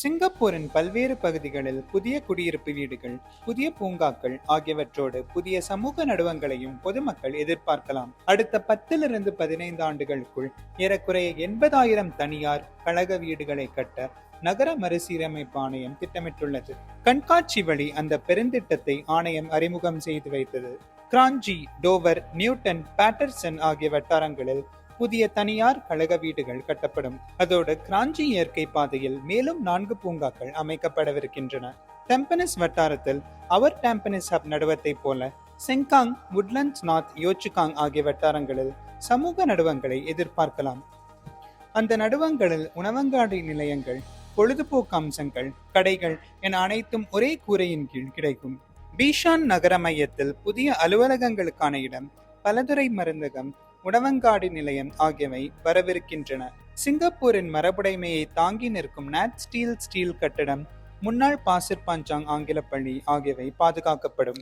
சிங்கப்பூரின் பல்வேறு பகுதிகளில் புதிய குடியிருப்பு வீடுகள் புதிய பூங்காக்கள் ஆகியவற்றோடு புதிய சமூக நடுவங்களையும் பொதுமக்கள் எதிர்பார்க்கலாம். அடுத்த பத்திலிருந்து பதினைந்து ஆண்டுகளுக்குள் ஏறக்குறைய எண்பதாயிரம் தனியார் கழக வீடுகளை கட்ட நகர மறுசீரமைப்பு ஆணையம் திட்டமிட்டுள்ளது. கண்காட்சி வழி அந்த பெருந்திட்டத்தை ஆணையம் அறிமுகம் செய்து வைத்தது. கிராஞ்சி டோவர் நியூட்டன் பேட்டர்சன் ஆகிய வட்டாரங்களில் புதிய தனியார் கழக வீடுகள் கட்டப்படும். அதோடு கிராஞ்சி இயற்கை பாதையில் மேலும் நான்கு பூங்காக்கள் அமைக்கப்படவிருக்கின்றன. டெம்பனிஸ் வட்டாரத்தில் அவர் டெம்பனிஸ் ஹப் நடுவத்தை போல செங்காங் உட்லண்ட்ஸ் நாத் யோச்சுகாங் ஆகிய வட்டாரங்களில் சமூக நடுவங்களை எதிர்பார்க்கலாம். அந்த நடுவங்களில் உணவங்காடி நிலையங்கள் பொழுதுபோக்கு அம்சங்கள் கடைகள் என அனைத்தும் ஒரே கூரையின் கீழ் கிடைக்கும். பீஷான் நகர மையத்தில் புதிய அலுவலகங்களுக்கான இடம் பலதுறை மருந்தகம் உணவங்காடி நிலையம் ஆகியவை வரவிருக்கின்றன. சிங்கப்பூரின் மரபுடைமையை தாங்கி நிற்கும் நாட் ஸ்டீல் ஸ்டீல் கட்டடம் முன்னாள் பாசிர் பாஞ்சாங் ஆங்கில பள்ளி ஆகியவை பாதுகாக்கப்படும்.